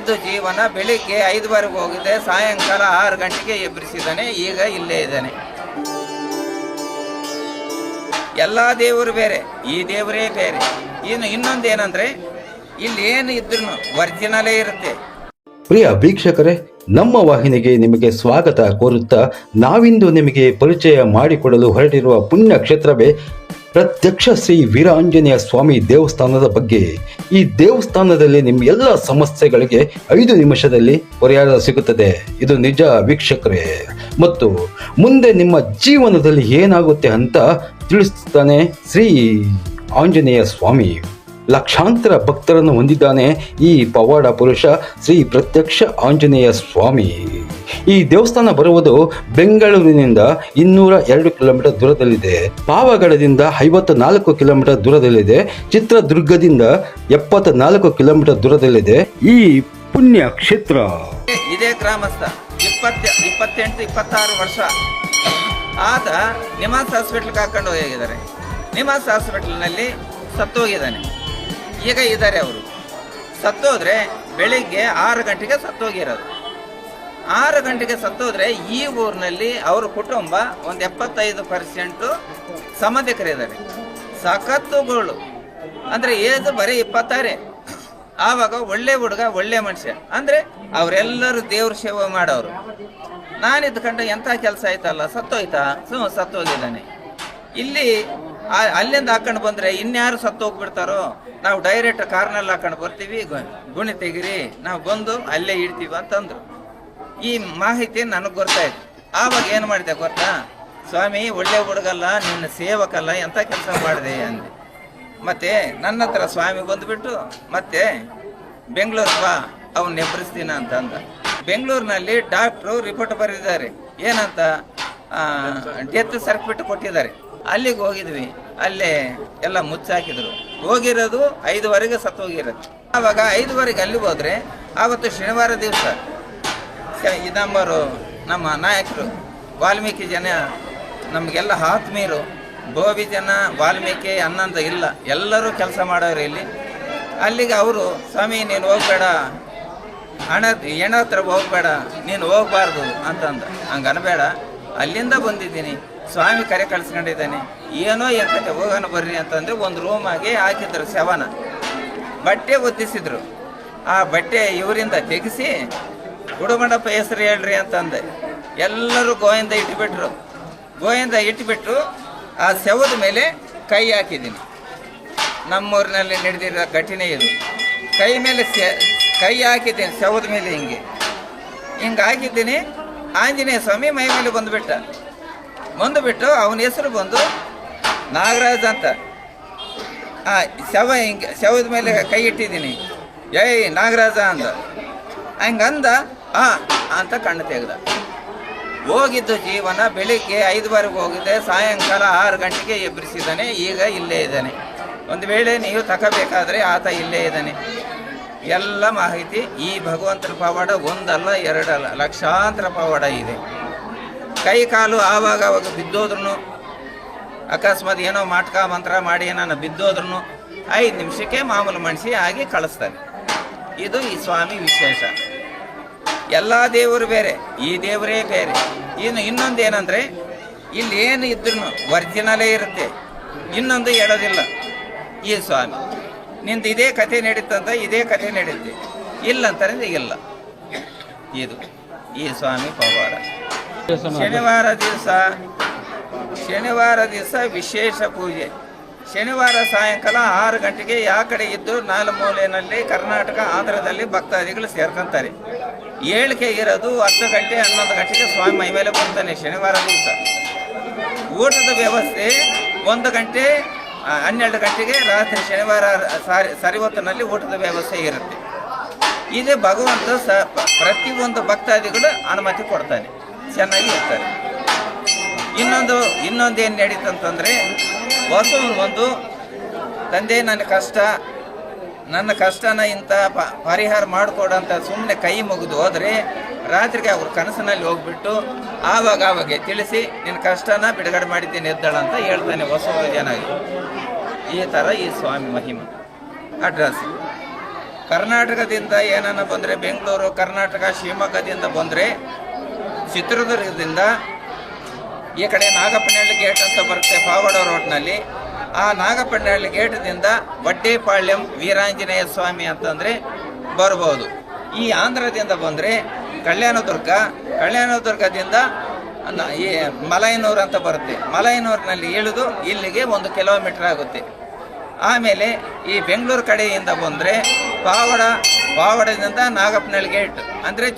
ಇದು ಜೀವನ ಬೆಳಿಗ್ಗೆ ಐದುವರೆಗೆ ಹೋಗಿದೆ, ಸಾಯಂಕಾಲ ಆರು ಗಂಟೆಗೆ ಎಬ್ಬರಿಸಿದ್ದಾನೆ ಈಗ ಇಲ್ಲೇ ಇದ್ದಾನೆ. ಎಲ್ಲ ದೇವರು ಬೇರೆ, ಈ ದೇವರೇ ಬೇರೆ. ಇನ್ನು ಇನ್ನೊಂದು ಏನಂದ್ರೆ, ಇಲ್ಲಿ ಏನು ಇದ್ರು ಒರಿಜಿನಲೇ ಇರುತ್ತೆ. ಪ್ರಿಯ ವೀಕ್ಷಕರೇ, ನಮ್ಮ ವಾಹಿನಿಗೆ ನಿಮಗೆ ಸ್ವಾಗತ ಕೋರುತ್ತಾ ನಾವಿಂದು ನಿಮಗೆ ಪರಿಚಯ ಮಾಡಿಕೊಡಲು ಹೊರಟಿರುವ ಪುಣ್ಯ ಕ್ಷೇತ್ರವೇ ಪ್ರತ್ಯಕ್ಷ ಶ್ರೀ ವೀರಾಂಜನೇಯ ಸ್ವಾಮಿ ದೇವಸ್ಥಾನದ ಬಗ್ಗೆ ಈ ದೇವಸ್ಥಾನದಲ್ಲಿ ನಿಮ್ಮ ಎಲ್ಲ ಸಮಸ್ಯೆಗಳಿಗೆ ಐದು ನಿಮಿಷದಲ್ಲಿ ಪರಿಹಾರ ಸಿಗುತ್ತದೆ. ಇದು ನಿಜ ವೀಕ್ಷಕರೇ. ಮತ್ತು ಮುಂದೆ ನಿಮ್ಮ ಜೀವನದಲ್ಲಿ ಏನಾಗುತ್ತೆ ಅಂತ ತಿಳಿಸುತ್ತಾನೆ ಶ್ರೀ ಆಂಜನೇಯ ಸ್ವಾಮಿ. ಲಕ್ಷಾಂತರ ಭಕ್ತರನ್ನು ಹೊಂದಿದ್ದಾನೆ ಈ ಪವಾಡ ಪುರುಷ ಶ್ರೀ ಪ್ರತ್ಯಕ್ಷ ಆಂಜನೇಯ ಸ್ವಾಮಿ. ಈ ದೇವಸ್ಥಾನ ಬರುವುದು ಬೆಂಗಳೂರಿನಿಂದ ಇನ್ನೂರ ಎರಡು ಕಿಲೋಮೀಟರ್ ದೂರದಲ್ಲಿದೆ. ಪಾವಗಡದಿಂದ ಐವತ್ತ ನಾಲ್ಕು ಕಿಲೋಮೀಟರ್ ದೂರದಲ್ಲಿದೆ. ಚಿತ್ರದುರ್ಗದಿಂದ ಎಪ್ಪತ್ತ ನಾಲ್ಕು ಕಿಲೋಮೀಟರ್ ದೂರದಲ್ಲಿದೆ. ಈ ಪುಣ್ಯ ಕ್ಷೇತ್ರ ಇದೇ ಗ್ರಾಮಸ್ಥ. ಇಪ್ಪತ್ತ, ಇಪ್ಪತ್ತೆಂಟು, ಇಪ್ಪತ್ತಾರು ವರ್ಷ. ಆತ ನಿಮಾನ್ಸ್ ಹಾಸ್ಪಿಟ್ಲ್ಗೆ ಹಾಕೊಂಡು ಹೋಗಿದ್ದಾರೆ. ನಿಮಾನ್ಸ್ ಹಾಸ್ಪಿಟ್ಲ್ನಲ್ಲಿ ಸತ್ತೋಗಿದ್ದಾನೆ. ಈಗ ಇದ್ದಾರೆ ಅವರು. ಸತ್ತೋದ್ರೆ ಬೆಳಿಗ್ಗೆ ಆರು ಗಂಟೆಗೆ ಸತ್ತೋಗಿರೋದು. ಆರು ಗಂಟೆಗೆ ಸತ್ತೋದ್ರೆ ಈ ಊರಿನಲ್ಲಿ ಅವ್ರ ಕುಟುಂಬ ಒಂದು ಎಪ್ಪತ್ತೈದು ಪರ್ಸೆಂಟು ಸಂಬಂಧಿಕರಿದ್ದಾರೆ ಸಖತ್ತುಗಳು ಅಂದರೆ ಏದು ಬರೀ ಇಪ್ಪತ್ತಾರೆ. ಆವಾಗ ಒಳ್ಳೆ ಹುಡುಗ, ಒಳ್ಳೆ ಮನುಷ್ಯ. ಅಂದರೆ ಅವರೆಲ್ಲರೂ ದೇವ್ರ ಸೇವೆ ಮಾಡೋರು. ನಾನು ಕಂಡು ಎಂಥ ಕೆಲಸ ಆಯ್ತಲ್ಲ, ಸತ್ತೋಯ್ತಾ? ಹ್ಞೂ, ಸತ್ತೋಗಿದ್ದಾನೆ. ಇಲ್ಲಿ ಅಲ್ಲಿಂದ ಹಾಕೊಂಡು ಬಂದರೆ ಇನ್ಯಾರು ಸತ್ತು ಹೋಗ್ಬಿಡ್ತಾರೋ ನಾವು ಡೈರೆಕ್ಟ್ ಕಾರ್ನಲ್ಲಿ ಹಾಕೊಂಡು ಬರ್ತೀವಿ. ಗುಣಿ ತೆಗಿರಿ, ನಾವು ಬಂದು ಅಲ್ಲೇ ಇಡ್ತೀವಿ ಅಂತಂದ್ರು. ಈ ಮಾಹಿತಿ ನನಗೆ ಗೊತ್ತಾಯ್ತು. ಆವಾಗ ಏನು ಮಾಡಿದೆ ಗೊತ್ತಾ? ಸ್ವಾಮಿ, ಒಳ್ಳೆ ಹುಡುಗಲ್ಲ, ನಿನ್ನ ಸೇವಕಲ್ಲ ಎಂಥ ಕೆಲಸ ಮಾಡಿದೆ ಅಂದೆ. ಮತ್ತೆ ನನ್ನ ಹತ್ರ ಸ್ವಾಮಿ ಬಂದುಬಿಟ್ಟು, ಮತ್ತೆ ಬೆಂಗಳೂರು ಬಾ, ಅವ್ನು ಎಬ್ಬರಿಸ್ತೀನ ಅಂತ ಅಂದ ಬೆಂಗಳೂರಿನಲ್ಲಿ ಡಾಕ್ಟ್ರು ರಿಪೋರ್ಟ್ ಬರೆದಿದ್ದಾರೆ. ಏನಂತ? ಡೆತ್ ಸರ್ಟಿಫಿಕೇಟ್ ಕೊಟ್ಟಿದ್ದಾರೆ. ಅಲ್ಲಿಗೆ ಹೋಗಿದ್ವಿ. ಅಲ್ಲೇ ಎಲ್ಲ ಮುಚ್ಚಾಕಿದ್ರು. ಹೋಗಿರೋದು ಐದುವರೆಗೆ ಸತ್ತು ಹೋಗಿರೋದು ಆವಾಗ ಐದುವರೆಗೆ ಅಲ್ಲಿಗೆ ಹೋದ್ರೆ ಆವತ್ತು ಶನಿವಾರ ದಿವಸ ಈ ನಂಬರು ನಮ್ಮ ನಾಯಕರು? ವಾಲ್ಮೀಕಿ ಜನ ನಮಗೆಲ್ಲ ಆತ್ಮೀಯರು. ಬೋವಿ ಜನ, ವಾಲ್ಮೀಕಿ ಅನ್ನಂತ ಇಲ್ಲ. ಎಲ್ಲರೂ ಕೆಲಸ ಮಾಡೋರು ಇಲ್ಲಿ. ಅಲ್ಲಿಗೆ ಅವರು, ಸ್ವಾಮಿ, ನೀನು ಹೋಗ್ಬೇಡ. ಹಣ, ಹೆಣ ಹತ್ರ ಹೋಗ್ಬೇಡ. ನೀನು ಹೋಗ್ಬಾರ್ದು ಅಂತಂದ. ಹಂಗೆ ಅನ್ಬೇಡ ಅಲ್ಲಿಂದ ಬಂದಿದ್ದೀನಿ. ಸ್ವಾಮಿ ಕರೆ ಕಳ್ಸ್ಕೊಂಡಿದ್ದಾನೆ. ಏನೋ ಎಂತಕ್ಕೆ ಹೋಗೋಣ ಬರ್ರಿ ಅಂತಂದ್ರೆ ಒಂದು ರೂಮಾಗಿ ಹಾಕಿದ್ರು ಶವನ. ಬಟ್ಟೆ ಒತ್ತಿಸಿದ್ರು ಆ ಬಟ್ಟೆ ಇವರಿಂದ ತೆಗೆಸಿ ಗುಡುಮಂಡಪ್ಪ ಹೆಸರು ಹೇಳ್ರಿ ಅಂತಂದೆ. ಎಲ್ಲರೂ ಗೋವಿಂದ ಇಟ್ಬಿಟ್ರು. ಗೋವಿಂದ ಇಟ್ಬಿಟ್ಟು ಆ ಸೆವದ ಮೇಲೆ ಕೈ ಹಾಕಿದ್ದೀನಿ. ನಮ್ಮೂರಿನಲ್ಲಿ ನಡೆದಿರೋ ಘಟನೆ ಇದು. ಕೈ ಮೇಲೆ ಸೆ- ಕೈ ಹಾಕಿದ್ದೀನಿ, ಸೆವದ ಮೇಲೆ ಹಿಂಗೆ. ಹಿಂಗೆ ಹಾಕಿದ್ದೀನಿ, ಆಂಜನೇಯ ಸ್ವಾಮಿ ಮೈ ಮೇಲೆ ಬಂದುಬಿಟ್ಟ. ಬಂದುಬಿಟ್ಟು ಅವನ ಹೆಸರು ಬಂದು ನಾಗರಾಜ್ ಅಂತ. ಆ ಶವ ಹಿಂಗೆ, ಶವದ ಮೇಲೆ ಕೈ ಇಟ್ಟಿದ್ದೀನಿ. ಏಯ್ ನಾಗರಾಜ ಅಂದ. ಹಂಗಂದ ಆ, ಅಂತ ಕಣ್ಣು ತೆಗೆದ. ಹೋಗಿದ್ದು ಜೀವನ, ಬೆಳಿಗ್ಗೆ ಐದುವರೆಗೆ ಹೋಗಿದೆ ಸಾಯಂಕಾಲ ಆರು ಗಂಟೆಗೆ ಎಬ್ಬರಿಸಿದ್ದಾನೆ ಈಗ ಇಲ್ಲೇ ಇದ್ದಾನೆ. ಒಂದು ವೇಳೆ ನೀವು ತಗೋಬೇಕಾದ್ರೆ ಆತ ಇಲ್ಲೇ ಇದ್ದಾನೆ. ಎಲ್ಲ ಮಾಹಿತಿ ಈ ಭಗವಂತನ ಪವಾಡ ಒಂದಲ್ಲ, ಎರಡಲ್ಲ, ಲಕ್ಷಾಂತರ ಪವಾಡ ಇದೆ. ಕೈ ಕಾಲು ಆವಾಗ ಆವಾಗ ಬಿದ್ದೋದ್ರೂ ಅಕಸ್ಮಾತ್ ಏನೋ ಮಾಟಕ ಮಂತ್ರ ಮಾಡಿ ನಾನು ಬಿದ್ದೋದ್ರೂ ಐದು ನಿಮಿಷಕ್ಕೆ ಮಾಮೂಲು ಮಣಿಸಿ ಆಗಿ ಕಳಿಸ್ತಾರೆ ಇದು ಈ ಸ್ವಾಮಿ ವಿಶೇಷ. ಎಲ್ಲ ದೇವರು ಬೇರೆ ಈ ದೇವರೇ ಬೇರೆ. ಇನ್ನು ಇನ್ನೊಂದು ಏನಂದ್ರೆ ಇಲ್ಲಿ ಏನು ಇದ್ರೂ ಒರಿಜಿನಲೇ ಇರುತ್ತೆ ಇನ್ನೊಂದು ಹೇಳೋದಿಲ್ಲ. ಈ ಸ್ವಾಮಿ ನಿಂದು ಇದೇ ಕಥೆ ನಡೀತಂತ ಇದೇ ಕಥೆ ನಡೀತೆ. ಇಲ್ಲಂತಾರೆ ಇಲ್ಲ. ಇದು ಈ ಸ್ವಾಮಿ ಪವಾರ ಶನಿವಾರ ದಿವಸ ಶನಿವಾರ ದಿವಸ ವಿಶೇಷ ಪೂಜೆ. ಶನಿವಾರ ಸಾಯಂಕಾಲ ಆರು ಗಂಟೆಗೆ ಯಾವ ಕಡೆ ಇದ್ದು ನಾಲ್ಕು ಮೂಲೆಯಲ್ಲಿ ಕರ್ನಾಟಕ ಆಂಧ್ರದಲ್ಲಿ ಭಕ್ತಾದಿಗಳು ಸೇರ್ಕೊಂತಾರೆ. ಏಳಿಕೆ ಇರೋದು ಹತ್ತು ಗಂಟೆ ಹನ್ನೊಂದು ಗಂಟೆಗೆ ಸ್ವಾಮಿ ಮೈ ಮೇಲೆ ಬರ್ತಾನೆ ಶನಿವಾರ ದಿವಸ. ಊಟದ ವ್ಯವಸ್ಥೆ ಒಂದು ಗಂಟೆ ಹನ್ನೆರಡು ಗಂಟೆಗೆ ರಾತ್ರಿ ಶನಿವಾರ ಸಾರಿ ಸರಿವತ್ತಿನಲ್ಲಿ ಊಟದ ವ್ಯವಸ್ಥೆ ಇರುತ್ತೆ. ಇದೇ ಭಗವಂತ ಸ ಪ್ರತಿಯೊಂದು ಭಕ್ತಾದಿಗಳು ಅನುಮತಿ ಕೊಡ್ತಾನೆ. ಚೆನ್ನಾಗಿ ಇರ್ತಾರೆ. ಇನ್ನೊಂದು ಇನ್ನೊಂದು ಏನು ನಡೀತಂತಂದರೆ ಹೊಸ ಬಂದು, ತಂದೆ, ನನ್ನ ಕಷ್ಟ, ನನ್ನ ಕಷ್ಟನ ಇಂಥ ಪ, ಪರಿಹಾರ ಮಾಡಿಕೊಡೋಂಥ ಸುಮ್ಮನೆ ಕೈ ಮುಗಿದು ಹೋದರೆ, ರಾತ್ರಿಗೆ ಅವ್ರ ಕನಸಿನಲ್ಲಿ ಹೋಗ್ಬಿಟ್ಟು ಆವಾಗ ಆವಾಗ ತಿಳಿಸಿ, ನಿನ್ನ ಕಷ್ಟನ ಬಿಡುಗಡೆ ಮಾಡಿದ್ದೀನಿ, ಎದ್ದಾಳ ಅಂತ ಹೇಳ್ತಾನೆ ಹೊಸ ಜನಾಗಿ. ಈ ಥರ ಈ ಸ್ವಾಮಿ ಮಹಿಮೆ. ಅಡ್ರೆಸ್ ಕರ್ನಾಟಕದಿಂದ ಏನನ್ನ ಬಂದರೆ, ಬೆಂಗಳೂರು, ಕರ್ನಾಟಕ, ಶಿವಮೊಗ್ಗದಿಂದ ಬಂದರೆ, ಚಿತ್ರದುರ್ಗದಿಂದ ಈ ಕಡೆ ನಾಗಪ್ಪನಹಳ್ಳಿ ಗೇಟ್ ಅಂತ ಬರುತ್ತೆ ಪಾವಡ ರೋಡ್ನಲ್ಲಿ ಆ ನಾಗಪ್ಪನಹಳ್ಳಿ ಗೇಟ್ದಿಂದ ವಡ್ಡೇಪಾಳ್ಯಂ ವೀರಾಂಜನೇಯ ಸ್ವಾಮಿ ಅಂತಂದರೆ ಬರ್ಬೋದು. ಈ ಆಂಧ್ರದಿಂದ ಬಂದರೆ ಕಲ್ಯಾಣದುರ್ಗ, ಕಲ್ಯಾಣದುರ್ಗದಿಂದ ಈ ಮಲಯನೂರು ಅಂತ ಬರುತ್ತೆ. ಮಲಯನೂರಿನಲ್ಲಿ ಇಳಿದು ಇಲ್ಲಿಗೆ ಒಂದು ಕಿಲೋಮೀಟ್ರ್ ಆಗುತ್ತೆ. ಆಮೇಲೆ ಈ ಬೆಂಗಳೂರು ಕಡೆಯಿಂದ ಬಂದರೆ ಪಾವಡ ಪಾವಡದಿಂದ ನಾಗಪ್ಪನಹಳ್ಳಿ ಗೇಟ್ ಅಂದರೆ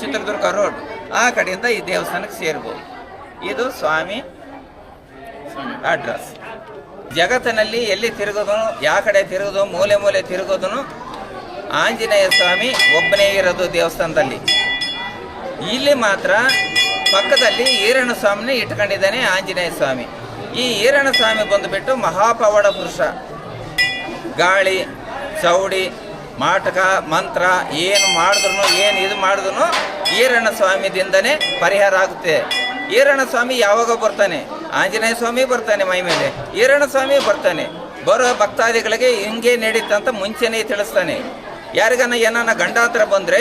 ಚಿತ್ರದುರ್ಗ ರೋಡ್ ಆ ಕಡೆಯಿಂದ ಈ ದೇವಸ್ಥಾನಕ್ಕೆ ಸೇರ್ಬೋದು. ಇದು ಸ್ವಾಮಿ ಅಡ್ರೆಸ್ ಜಗತ್ತಿನಲ್ಲಿ ಎಲ್ಲಿ ತಿರುಗೋದನು ಯಾವ ಕಡೆ ತಿರುಗೋದು ಮೂಲೆ ಮೂಲೆ ತಿರುಗೋದನು ಆಂಜನೇಯ ಸ್ವಾಮಿ ಒಬ್ಬನೇ ಇರೋದು ದೇವಸ್ಥಾನದಲ್ಲಿ. ಇಲ್ಲಿ ಮಾತ್ರ ಪಕ್ಕದಲ್ಲಿ ಈರಣ್ಣ ಸ್ವಾಮಿನೇ ಇಟ್ಕೊಂಡಿದ್ದಾನೆ ಆಂಜನೇಯ ಸ್ವಾಮಿ. ಈ ಈರಣ್ಣ ಸ್ವಾಮಿ ಬಂದುಬಿಟ್ಟು ಮಹಾಪವಾಡ ಪುರುಷ. ಗಾಳಿ ಚೌಡಿ ಮಾಟಕ ಮಂತ್ರ ಏನು ಮಾಡಿದ್ರು ಏನು ಇದು ಮಾಡಿದ್ರು ಈರಣ್ಣ ಸ್ವಾಮಿದಿಂದನೇ ಪರಿಹಾರ ಆಗುತ್ತೆ. ಈರಣ್ಣ ಸ್ವಾಮಿ ಯಾವಾಗ ಬರ್ತಾನೆ? ಆಂಜನೇಯ ಸ್ವಾಮಿ ಬರ್ತಾನೆ ಮೈ ಮೇಲೆ. ಈರಣ್ಣ ಸ್ವಾಮಿ ಬರ್ತಾನೆ. ಬರೋ ಭಕ್ತಾದಿಗಳಿಗೆ ಹಿಂಗೆ ನಡೀತಂತ ಮುಂಚೆನೇ ತಿಳಿಸ್ತಾನೆ. ಯಾರಿಗಾನ ಏನಾನ ಗಂಡಾಂತರ ಬಂದರೆ,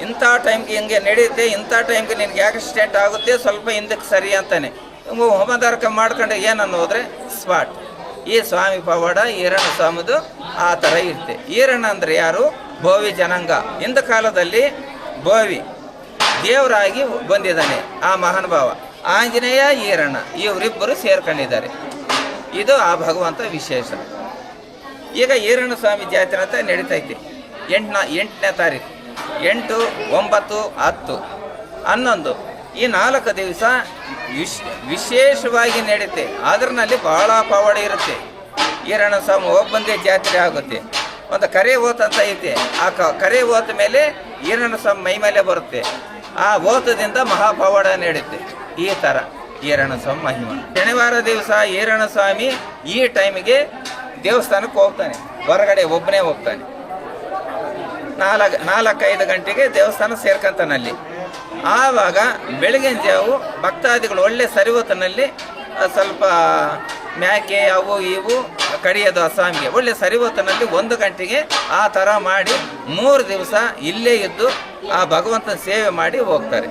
ಇಂಥ ಟೈಮ್ಗೆ ಹಿಂಗೆ ನಡೆಯುತ್ತೆ ಇಂಥ ಟೈಮ್ಗೆ ನಿನ್ಗೆ ಆಕ್ಸಿಡೆಂಟ್ ಆಗುತ್ತೆ, ಸ್ವಲ್ಪ ಹಿಂದಕ್ಕೆ ಸರಿ ಅಂತಾನೆ. ಹೋಮದಾರಕ ಮಾಡ್ಕೊಂಡು ಏನನ್ನು ಹೋದರೆ ಸ್ಪಾಟ್ ಈ ಸ್ವಾಮಿ ಪವಾಡ ಈರಣ್ಣ ಸ್ವಾಮಿದು ಆ ಥರ ಇರುತ್ತೆ. ಈರಣ್ಣ ಅಂದರೆ ಯಾರು? ಭೋವಿ ಜನಾಂಗ. ಇಂದ ಕಾಲದಲ್ಲಿ ಬೋವಿ ದೇವರಾಗಿ ಬಂದಿದ್ದಾನೆ, ಆ ಮಹಾನುಭಾವ. ಆಂಜನೇಯ, ಈರಣ್ಣ ಇವರಿಬ್ಬರು ಸೇರ್ಕೊಂಡಿದ್ದಾರೆ. ಇದು ಆ ಭಗವಂತ ವಿಶೇಷ. ಈಗ ಈರಣ್ಣ ಸ್ವಾಮಿ ಜಾತ್ರೆ ಅಂತ ನಡೀತೈತಿ ಎಂಟನ, ಎಂಟನೇ ತಾರೀಕು ಎಂಟು, ಒಂಬತ್ತು, ಹತ್ತು. ಹನ್ನೊಂದು. ಈ ನಾಲ್ಕು ದಿವಸ ವಿಶ್, ವಿಶೇಷವಾಗಿ ನಡೀತೆ. ಅದರಲ್ಲಿ ಬಹಳ ಪವಾಡ ಇರುತ್ತೆ. ಈರಣ್ಣ ಸ್ವಾಮಿ ಒಬ್ಬಂದೇ ಜಾತ್ರೆ ಆಗುತ್ತೆ. ಒಂದು ಕರೆ ಓತ್ ಅಂತ ಐತೆ. ಆ ಕರೆ ಹೋತ ಮೇಲೆ ಈರಣ್ಣ ಸ್ವಾಮಿ ಮೈ ಮೇಲೆ ಬರುತ್ತೆ? ಆ ಓತದಿಂದ ಮಹಾಪವಾಡ ನೀಡುತ್ತೆ ಈ ಥರ ಏರಣ ಸ್ವಾಮಿ ಮಹಿಮ. ಶನಿವಾರ ದಿವಸ ಏರಣ ಸ್ವಾಮಿ ಈ ಟೈಮಿಗೆ ದೇವಸ್ಥಾನಕ್ಕೆ ಹೋಗ್ತಾನೆ. ಹೊರಗಡೆ ಒಬ್ಬನೇ ಹೋಗ್ತಾನೆ. ನಾಲ್ಕು, ನಾಲ್ಕೈದು ಗಂಟೆಗೆ ದೇವಸ್ಥಾನ ಸೇರ್ಕೊಂತಾನಲ್ಲಿ. ಆವಾಗ ಬೆಳಗಿನ ಜಾವು ಭಕ್ತಾದಿಗಳು ಒಳ್ಳೆ ಸರಿವತನಲ್ಲಿ ಸ್ವಲ್ಪ ಮ್ಯಾಕೆ ಅವು ಇವು ಕಡಿಯೋದು ಅಸ್ವಾಮಿಗೆ ಒಳ್ಳೆ ಸರಿ ಹೊತ್ತಿನಲ್ಲಿ ಒಂದು ಗಂಟೆಗೆ ಆ ಥರ ಮಾಡಿ ಮೂರು ದಿವಸ ಇಲ್ಲೇ ಇದ್ದು ಆ ಭಗವಂತನ ಸೇವೆ ಮಾಡಿ ಹೋಗ್ತಾರೆ.